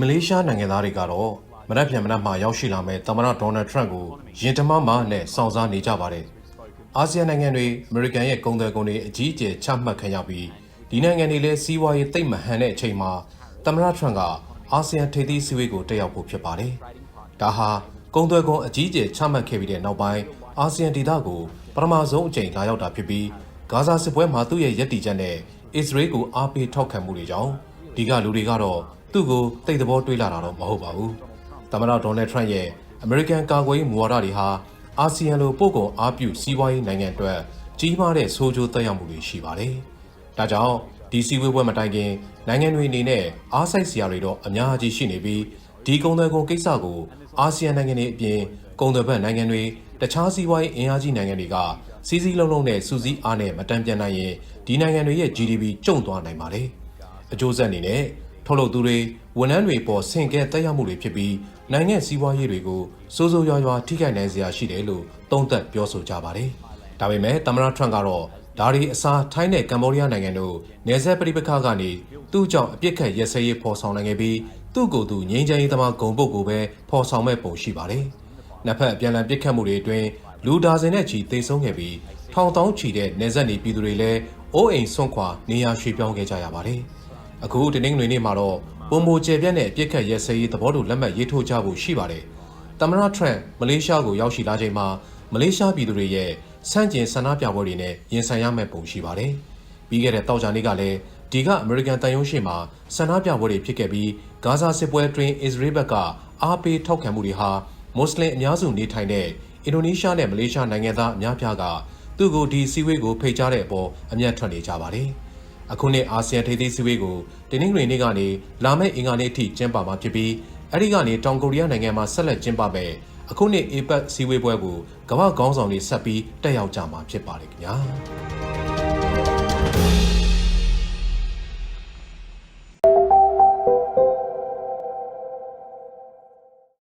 မလေးရှားနိုင်ငံသားတွေကတော့မနက်ဖြန်မနက်မှရောက်ရှိလာမဲ့သမ္မတဒေါ်နယ်ထရန့်ကိုရင်တမမနဲ့စောင့်စားနေကြပါတယ်။အာဆီယံနိုင်ငံတွေအမေရိကန်ရဲ့ကုန်သွယ်ကုန်တွေအကြီးအကျယ်ချမှတ်ခံရပြီးဒီနိုင်ငံတွေလည်းစီးပွားရေးတိတ်မဟန်တဲ့အချိန်မှာသမ္မတထရန့်ကအာဆီယံထိပ်သီးစည်းဝေးကိုတက်ရောက်ဖို့ဖြစ်ပါတယ်။ဒါဟာကုန်သွယ်ကုန်အကြီးအကျယ်ချမှတ်ခဲ့ပြီးတဲ့နောက်ပိုင်းအာဆီယံဒေသကိုပထမဆုံးအကြိမ်လာရောက်တာဖြစ်ပြီးဂါဇာစစ်ပွဲမှာသူ့ရဲ့ရည်တည်ချက်နဲ့အစ္စရေးကိုအားပေးထောက်ခံမှုတွေကြောင့်ဒီကလူတွေကတော့ သူ့ကိုတိတ်တဘောတွေးလာတာတော့မဟုတ်ပါဘူး။သမ္မတဒေါ်နယ်ထရန့်ရဲ့အမေရိကန်ကာကွယ်ရေးမူဝါဒတွေဟာအာဆီယံလိုပို့ကုန်အားပြုစီးပွားရေးနိုင်ငံအတွက်ကြီးမားတဲ့ဆိုးကျိုးသက်ရောက်မှုတွေရှိပါတယ်။ဒါကြောင့်ဒီစီဝေးပွဲမတိုင်ခင်နိုင်ငံတွေအနေနဲ့အားစိုက်စရာတွေတော့အများကြီးရှိနေပြီးဒီကုန်သွယ်ကုန်ကိစ္စကိုအာဆီယံနိုင်ငံတွေအပြင်ကုန်သွယ်ဘက်နိုင်ငံတွေတခြားစီးပွားရေးအင်အားကြီးနိုင်ငံတွေကစီးစီးလုံးလုံးနဲ့စူးစီးအားနဲ့မတန်ပြန်နိုင်ရင်ဒီနိုင်ငံတွေရဲ့ GDP ကျုံသွားနိုင်ပါတယ်။အကျိုးဆက်အနေနဲ့ ထုတ်လုပ်သူတွေဝန်ထမ်းတွေပေါ်ဆင့်ကဲတက်ရောက်မှုတွေဖြစ်ပြီးနိုင်ငံစီးပွားရေးတွေကိုစိုးစိုးရွားရွားထိခိုက်နိုင်စရာရှိတယ်လို့သုံးသပ်ပြောဆိုကြပါတယ်။ဒါပေမဲ့သမ္မတထရန့်ကတော့ဒါရီအစားထိုင်းနဲ့ကမ္ဘောဒီးယားနိုင်ငံတို့နေဆက်ပရိပခကနေသူ့ကြောင့်အပြစ်ခတ်ရက်စဲရေးဖော်ဆောင်နိုင်ခဲ့ပြီးသူ့ကိုယ်သူငြိမ်းချမ်းရေးသမားဂုံပုတ်ကိုပဲဖော်ဆောင်မဲ့ပုံရှိပါတယ်။နှစ်ဖက်အပြန်အလှန်ပြစ်ခတ်မှုတွေအတွင်းလူဒါဇင်နဲ့ချီသေဆုံးခဲ့ပြီးထောင်တောင်းချီတဲ့နေဆက်နေပြည်သူတွေလည်းအိုးအိမ်ဆွန့်ခွာနေရာရွှေ့ပြောင်းခဲ့ကြရပါတယ်။ အခုတနင်္ဂနွေနေ့မှာတော့ပုံမိုကျယ်ပြန့်တဲ့အပြစ်ခတ်ရက်စဲရေးသဘောတူလက်မှတ်ရေးထိုးကြဖို့ရှိပါတယ်။သမ္မတထရန့်မလေးရှားကိုရောက်ရှိလာချိန်မှာမလေးရှားပြည်သူတွေရဲ့စန့်ကျင်ဆန္ဒပြပွဲတွေနဲ့ရင်ဆိုင်ရမယ့်ပုံရှိပါတယ်။ပြီးခဲ့တဲ့တောက်ကြနေ့ကလည်းဒီကအမေရိကန်တန်ယုံရှိမှာဆန္ဒပြပွဲတွေဖြစ်ခဲ့ပြီးဂါဇာစစ်ပွဲအတွင်းအစ္စရေးဘက်ကအားပေးထောက်ခံမှုတွေဟာမွတ်စလင်အများစုနေထိုင်တဲ့အင်ဒိုနီးရှားနဲ့မလေးရှားနိုင်ငံသားအများပြားကသူ့ကိုဒီစီဝေးကိုဖိတ်ကြားတဲ့အပေါ်အမျက်ထွက်နေကြပါတယ်။ အခုနှစ်အာဆီယံထိပ်သီးစည်းဝေးကိုတင်းနှင်းတွင်နေ့ကနေလာမယ့်အင်္ဂါနေ့အထိကျင်းပမှာဖြစ်ပြီးအဲဒီကနေတောင်ကိုရီးယားနိုင်ငံမှာဆက်လက်ကျင်းပမယ်အခုနှစ် APEC စည်းဝေးပွဲကိုကမ္ဘာ့ခေါင်းဆောင်တွေဆက်ပြီးတက်ရောက်ကြမှာဖြစ်ပါတယ်ခင်ဗျာ။